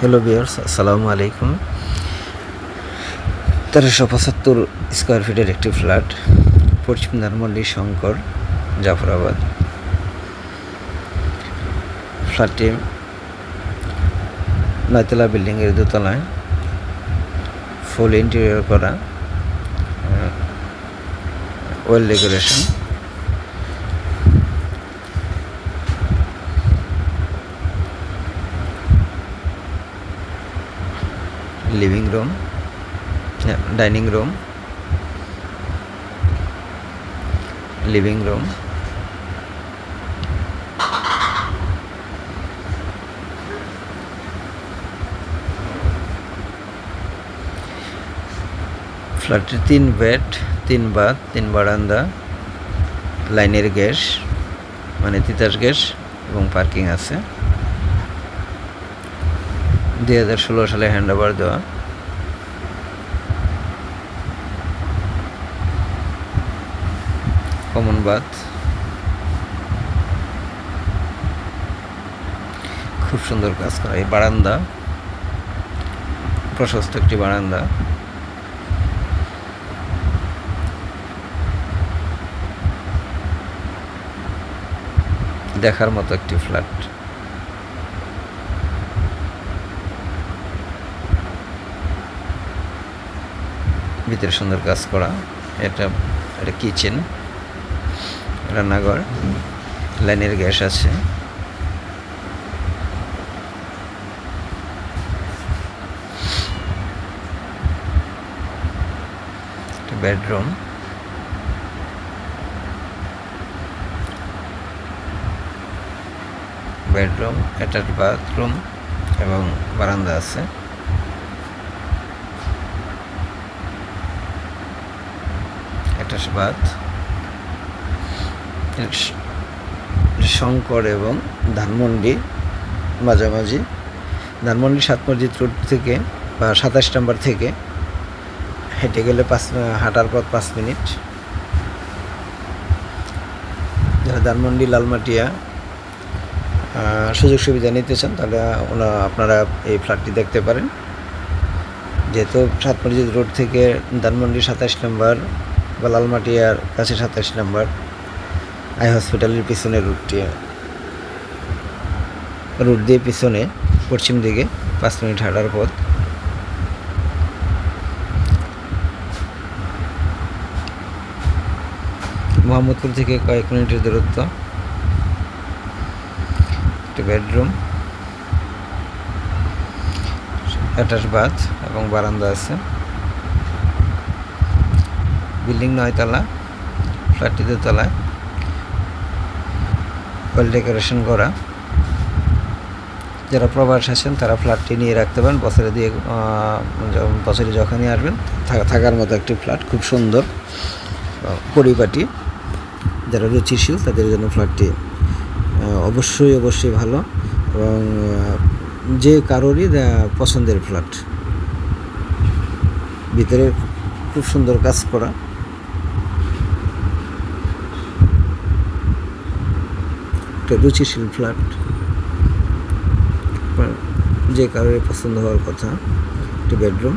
Hello বিয়ার্স আসসালামু আলাইকুম তেরোশো পঁচাত্তর স্কোয়ার ফিটের একটি ফ্ল্যাট পশ্চিম ধানমন্ডি, শঙ্কর, জাফরাবাদ। ফ্ল্যাটটি নয়তলা বিল্ডিংয়ের দোতলায় ফুল ইন্টেরিয়র করা well decoration living room dining room living room ফ্ল্যাটটির তিন বেড তিন বাথ তিন বারান্দা, লাইনের গ্যাস মানে তিতাস গ্যাস এবং পার্কিং আছে। দুই হাজার ষোলো সালে হ্যান্ড ওভার দেওয়া। কমন বাথ খুব সুন্দর কাজ করা। এই বারান্দা, প্রশস্ত একটি বারান্দা। দেখার মতো একটি ফ্ল্যাট ভিতরে সুন্দর কাজ করা। এটা এটা কিচেন রান্নাঘর, লাইনের গ্যাস আছে। বেডরুম। বেডরুম, অ্যাটাচ বাথরুম এবং বারান্দা আছে। অ্যাটাচ শঙ্কর এবং ধানমন্ডি মাঝামাঝি। ধানমন্ডি সাত মসজিদ রোড থেকে বা সাতাশ নাম্বার থেকে হেঁটে গেলে পাঁচ, হাঁটার পথ পাঁচ মিনিট। যারা ধানমন্ডি, লালমাটিয়া সুযোগ সুবিধা নিতে চান, তাহলে ওনা, আপনারা এই ফ্ল্যাটটি দেখতে পারেন। যেহেতু সাত মসজিদ রোড থেকে ধানমন্ডি সাতাশ নম্বর বা লালমাটিয়ার কাছে সাতাশ নম্বর। আই হসপিটালের পিছনে রুটটি। রুট দিয়ে পিছনে, পশ্চিম দিকে পাঁচ মিনিট হাঁটার পথ। মোহাম্মদপুর থেকে কয়েক মিনিটের দূরত্ব। একটি বেডরুম। অ্যাটাচ বাথ এবং বারান্দা আছে। বিল্ডিং নয় নয়তলা ফ্ল্যাটটি দোতলায় ওয়েল ডেকোরেশন করা। যারা প্রবাস আছেন, তারা ফ্ল্যাটটি নিয়ে রাখতে পারেন। বছরে দিয়ে বছরে যখনই আসবেন থাকার মতো একটি ফ্ল্যাট, খুব সুন্দর পরিপাটি। যারা রুচিশীল, তাদের জন্য ফ্ল্যাটটি অবশ্যই অবশ্যই ভালো এবং যে কারোরই পছন্দের ফ্ল্যাট। ভিতরে খুব সুন্দর কাজ করা। একটা রুচিশীল ফ্ল্যাট যে কারোর পছন্দ হওয়ার কথা একটি বেডরুম